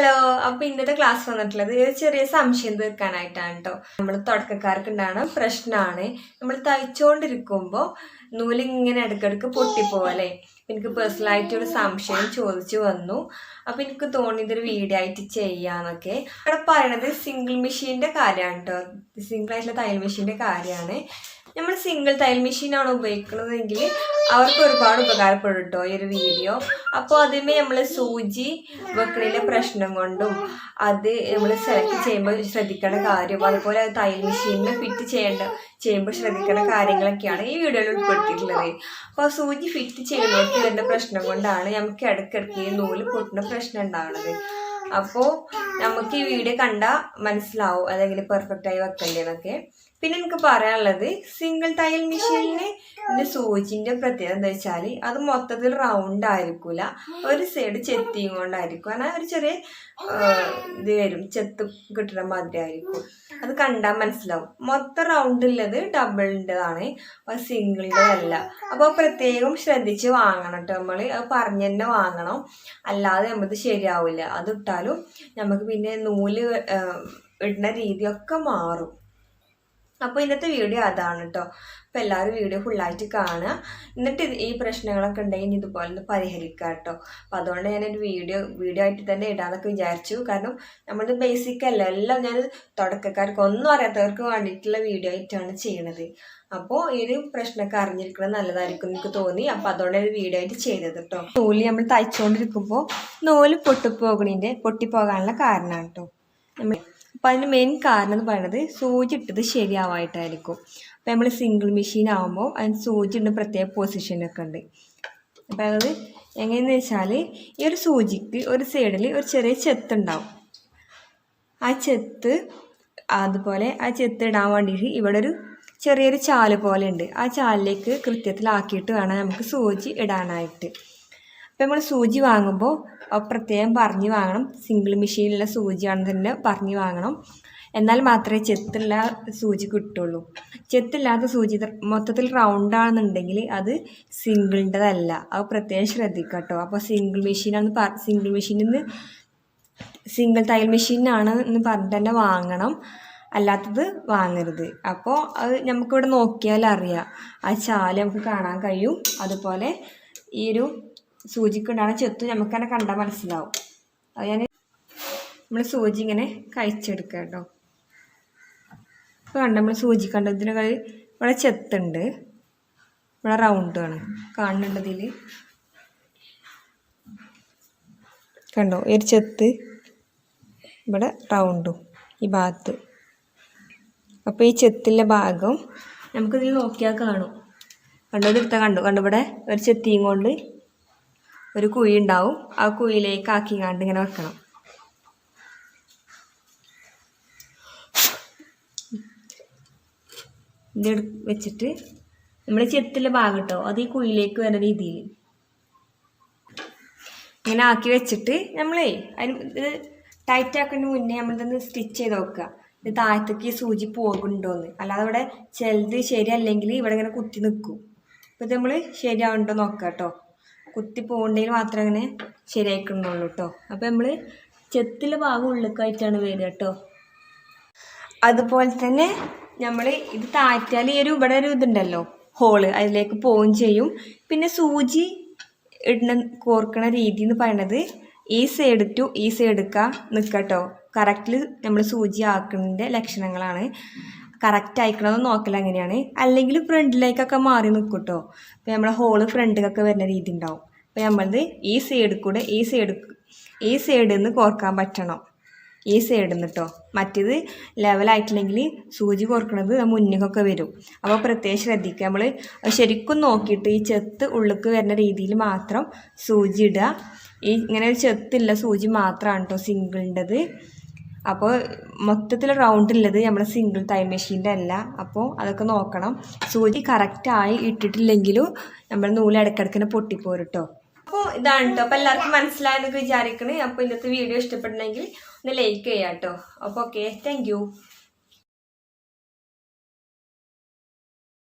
Hello അപ്പൊ ഇന്നത്തെ class വന്നിട്ടുള്ളത് ഒരു ചെറിയ സംശയം തീർക്കാനായിട്ടാണ് കേട്ടോ നമ്മൾ തുടക്കക്കാർക്ക് ഉണ്ടാകുന്ന പ്രശ്നമാണ് നമ്മൾ തയ്ച്ചുകൊണ്ടിരിക്കുമ്പോൾ നൂലിങ്ങനെ ഇടയ്ക്കിടയ്ക്ക് പൊട്ടിപ്പോവല്ലേ എനിക്ക് പേഴ്സണലായിട്ട് ഒരു സംശയം ചോദിച്ചു വന്നു. അപ്പൊ എനിക്ക് തോന്നി ഇതൊരു വീഡിയോ ആയിട്ട് ചെയ്യാന്നൊക്കെ. ഇവിടെ പറയണത് സിംഗിൾ മെഷീന്റെ കാര്യമാണ് കേട്ടോ സിംഗിൾ ആയിട്ടുള്ള തയ്യൽ മെഷീന്റെ കാര്യമാണ്. നമ്മൾ സിംഗിൾ തയ്യൽ മെഷീനാണ് ഉപയോഗിക്കുന്നതെങ്കിൽ അവർക്ക് ഒരുപാട് ഉപകാരപ്പെടും കേട്ടോ ഈ ഒരു വീഡിയോ. അപ്പോൾ അതിന്മേ നമ്മൾ സൂചി വെക്കണിലെ പ്രശ്നം കൊണ്ടും അത് നമ്മൾ സെലക്ട് ചെയ്യുമ്പോൾ ശ്രദ്ധിക്കേണ്ട കാര്യം അതുപോലെ അത് തയ്യൽ മെഷീനിൽ ഫിറ്റ് ചെയ്യേണ്ട ചെയ്യുമ്പോൾ ശ്രദ്ധിക്കേണ്ട കാര്യങ്ങളൊക്കെയാണ് ഈ വീഡിയോയിൽ ഉൾപ്പെടുത്തിയിട്ടുള്ളത്. അപ്പോൾ സൂചി ഫിറ്റ് ചെയ്യുന്നവർക്ക് വരുന്ന പ്രശ്നം കൊണ്ടാണ് നമുക്ക് ഇടയ്ക്കിടയ്ക്ക് ഈ നൂൽ പൊട്ടുന്ന പ്രശ്നം ഉണ്ടാവുന്നത് അപ്പോൾ നമുക്ക് ഈ വീഡിയോ കണ്ടാൽ മനസ്സിലാവും അല്ലെങ്കിൽ പെർഫെക്റ്റ് ആയി വെക്കണ്ടേന്നൊക്കെ. പിന്നെ എനിക്ക് പറയാനുള്ളത് സിംഗിൾ തയ്യൽ മെഷീനിന് എന്റെ സൂചിന്റെ പ്രത്യേകത എന്താ വെച്ചാൽ അത് മൊത്തത്തിൽ റൗണ്ട് ആയിരിക്കൂല. ഒരു സൈഡ് ചെത്തിയും കൊണ്ടായിരിക്കും. അങ്ങനെ ഒരു ചെറിയ ഇത് വരും. ചെത്ത് കിട്ടുന്ന മാതിരി ആയിരിക്കും. അത് കണ്ടാൽ മനസ്സിലാവും. മൊത്തം റൗണ്ട് ഉള്ളത് ഡബിളിന്റെതാണ് അത് സിംഗിളിന്റെതല്ല അപ്പോൾ പ്രത്യേകം ശ്രദ്ധിച്ച് വാങ്ങണം കേട്ടോ നമ്മൾ അത് പറഞ്ഞു തന്നെ വാങ്ങണം. അല്ലാതെ നമുക്ക് ശരിയാവില്ല. അത് ഇട്ടാലും നമുക്ക് പിന്നെ നൂൽ ഇടുന്ന രീതിയൊക്കെ മാറും. അപ്പോൾ ഇന്നത്തെ വീഡിയോ അതാണ് കേട്ടോ അപ്പോൾ എല്ലാവരും വീഡിയോ ഫുള്ളായിട്ട് കാണുക. എന്നിട്ട് ഈ പ്രശ്നങ്ങളൊക്കെ ഉണ്ടെങ്കിൽ ഇതുപോലെ ഒന്ന് പരിഹരിക്കുക കേട്ടോ അപ്പോൾ അതുകൊണ്ട് ഞാനൊരു വീഡിയോ വീഡിയോ ആയിട്ട് തന്നെ ഇടാന്നൊക്കെ വിചാരിച്ചു. കാരണം നമ്മൾ ബേസിക് അല്ല? എല്ലാം ഞാൻ തുടക്കക്കാർക്ക് ഒന്നും അറിയാത്തവർക്ക് വേണ്ടിയിട്ടുള്ള വീഡിയോ ആയിട്ടാണ് ചെയ്യണത്. അപ്പോൾ ഈ ഒരു പ്രശ്നമൊക്കെ അറിഞ്ഞിരിക്കുന്നത് നല്ലതായിരിക്കും എനിക്ക് തോന്നി. അപ്പോൾ അതുകൊണ്ട് ഒരു വീഡിയോ ആയിട്ട് ചെയ്തത് കേട്ടോ നൂൽ നമ്മൾ തയ്ച്ചുകൊണ്ടിരിക്കുമ്പോൾ നൂൽ പൊട്ടിപ്പോകണിന്റെ പൊട്ടിപ്പോകാനുള്ള കാരണമാണ് കേട്ടോ നമ്മൾ അപ്പം അതിന് മെയിൻ കാരണം എന്ന് പറയുന്നത് സൂചി ഇട്ടത് ശരിയാവായിട്ടായിരിക്കും. അപ്പോൾ നമ്മൾ സിംഗിൾ മെഷീൻ ആകുമ്പോൾ അതിന് സൂചി ഇടുന്ന പ്രത്യേക പൊസിഷനൊക്കെ ഉണ്ട്. അപ്പോൾ അത് എങ്ങനെയെന്ന് വെച്ചാൽ ഈ ഒരു സൂചിക്ക് ഒരു സൈഡിൽ ഒരു ചെറിയ ചെത്ത് ഉണ്ടാവും. ആ ചെത്ത് അതുപോലെ ആ ചെത്ത് ഇടാൻ വേണ്ടിയിട്ട് ഇവിടെ ഒരു ചെറിയൊരു ചാൽ പോലെ ഉണ്ട്. ആ ചാലിലേക്ക് കൃത്യത്തിലാക്കിയിട്ട് വേണം നമുക്ക് സൂചി ഇടാനായിട്ട്. അപ്പം നമ്മൾ സൂചി വാങ്ങുമ്പോൾ പ്രത്യേകം പറഞ്ഞു വാങ്ങണം. സിംഗിൾ മെഷീനിലുള്ള സൂചിയാണ് തന്നെ പറഞ്ഞു വാങ്ങണം. എന്നാൽ മാത്രമേ ചെത്തുള്ള സൂചി കിട്ടുള്ളൂ. ചെത്തില്ലാത്ത സൂചി മൊത്തത്തിൽ റൗണ്ട് ആണെന്നുണ്ടെങ്കിൽ അത് സിംഗിളിന്റെതല്ല അത് പ്രത്യേകം ശ്രദ്ധിക്കുക കേട്ടോ അപ്പോൾ സിംഗിൾ മെഷീനാണ് സിംഗിൾ മെഷീനിൽ നിന്ന് സിംഗിൾ തയ്യൽ മെഷീനാണ് എന്ന് പറഞ്ഞിട്ട് തന്നെ വാങ്ങണം. അല്ലാത്തത് വാങ്ങരുത്. അപ്പോൾ അത് നമുക്കിവിടെ നോക്കിയാൽ അറിയാം ആ ചാൽ നമുക്ക് കാണാൻ കഴിയും. അതുപോലെ ഈ ഒരു സൂചിക്കുണ്ടാകുന്ന ചെത്ത് നമുക്ക് തന്നെ കണ്ടാൽ മനസ്സിലാവും. അത് ഞാൻ നമ്മൾ സൂചി ഇങ്ങനെ കഴിച്ചെടുക്കുക കേട്ടോ. ഇപ്പോൾ കണ്ട നമ്മൾ സൂചി കണ്ടതിന് കളി ഇവിടെ ചെത്തുണ്ട്. ഇവിടെ റൗണ്ടാണ് കാണുന്നുണ്ടതിൽ കണ്ടോ? ഒരു ചെത്ത് ഇവിടെ റൗണ്ടും ഈ ഭാഗത്ത്. അപ്പോൾ ഈ ചെത്തിന്റെ ഭാഗം നമുക്കിതിൽ നോക്കിയാൽ കാണും. കണ്ടോ? എടുത്താൽ കണ്ടു? കണ്ടു? ഇവിടെ ഒരു ചെത്തിയും കൊണ്ട് ഒരു കുഴി ഉണ്ടാവും. ആ കുഴിയിലേക്ക് ആക്കി കണ്ട് ഇങ്ങനെ വെക്കണം. ഇത് വെച്ചിട്ട് നമ്മൾ ചെത്തിലെ ഭാഗം കേട്ടോ അത് ഈ കുഴിയിലേക്ക് വരുന്ന രീതിയിൽ. ഇങ്ങനെ ആക്കി വെച്ചിട്ട് നമ്മളേ അതിന് ഇത് ടൈറ്റ് ആക്കുന്നതിന് മുന്നേ നമ്മളിതൊന്ന് സ്റ്റിച്ച് ചെയ്ത് നോക്കുക ഇത് താഴത്തേക്ക് സൂചി പോകുന്നുണ്ടോന്ന്. അല്ലാതെ ഇവിടെ ചിലത് ശരിയല്ലെങ്കിൽ ഇവിടെ ഇങ്ങനെ കുത്തി നിൽക്കും. അപ്പോൾ ഇത് നമ്മൾ ശരിയാവുന്നുണ്ടോ നോക്കാം കേട്ടോ കുത്തി പോകണ്ടെങ്കിൽ മാത്രമേ അങ്ങനെ ശരിയാക്കുന്നുള്ളൂ കേട്ടോ അപ്പോൾ നമ്മൾ ചെത്തിലെ ഭാഗം ഉള്ളിലേക്കായിട്ടാണ് വരിക കേട്ടോ അതുപോലെ തന്നെ നമ്മൾ ഇത് താറ്റാൽ ഈ ഒരു ഇവിടെ ഒരു ഇതുണ്ടല്ലോ ഹോൾ അതിലേക്ക് പോവുകയും ചെയ്യും. പിന്നെ സൂചി ഇടുന്ന കോർക്കണ രീതി എന്ന് പറയണത് ഈ സൈഡ് ടു ഈ സൈഡ് എടുക്കുക നിൽക്കട്ടോ കറക്റ്റിൽ നമ്മൾ സൂചി ആക്കുന്നതിന്റെ ലക്ഷണങ്ങളാണ്. കറക്റ്റ് അയക്കണമെന്ന് നോക്കൽ അങ്ങനെയാണ്. അല്ലെങ്കിൽ ഫ്രണ്ടിലേക്കൊക്കെ മാറി നിൽക്കും കേട്ടോ അപ്പോൾ നമ്മളെ ഹോൾ ഫ്രണ്ടിലൊക്കെ വരുന്ന രീതി ഉണ്ടാവും. അപ്പോൾ നമ്മളത് ഈ സൈഡിൽ കൂടെ ഈ സൈഡ് ഈ സൈഡിൽ നിന്ന് കോർക്കാൻ പറ്റണം. ഈ സൈഡിൽ നിന്ന് കേട്ടോ മറ്റേത് ലെവലായിട്ടില്ലെങ്കിൽ സൂചി കോർക്കണത് മുന്നിക്കൊക്കെ വരും. അപ്പോൾ പ്രത്യേകം ശ്രദ്ധിക്കുക നമ്മൾ ശരിക്കും നോക്കിയിട്ട് ഈ ചെത്ത് ഉള്ളിക്ക് വരുന്ന രീതിയിൽ മാത്രം സൂചി ഇടുക. ഈ ഇങ്ങനെ ഒരു ചെത്തില്ല സൂചി മാത്രമാണ് കേട്ടോ സിംഗിളിന്റെത് അപ്പോൾ മൊത്തത്തിൽ റൗണ്ട് ഉള്ളത് നമ്മുടെ സിംഗിൾ തൈ മെഷീന്റെ അല്ല. അപ്പോൾ അതൊക്കെ നോക്കണം. സൂചി കറക്റ്റായി ഇട്ടിട്ടില്ലെങ്കിലും നമ്മൾ നൂൽ ഇടയ്ക്കിടയ്ക്കിനെ പൊട്ടിപ്പോരുട്ടോ അപ്പോൾ ഇതാണ് കേട്ടോ അപ്പോൾ എല്ലാവർക്കും മനസ്സിലായെന്നൊക്കെ വിചാരിക്കണേ. അപ്പോൾ ഇന്നത്തെ വീഡിയോ ഇഷ്ടപ്പെടണമെങ്കിൽ ഒന്ന് ലൈക്ക് ചെയ്യാം കേട്ടോ അപ്പോൾ ഓക്കെ താങ്ക്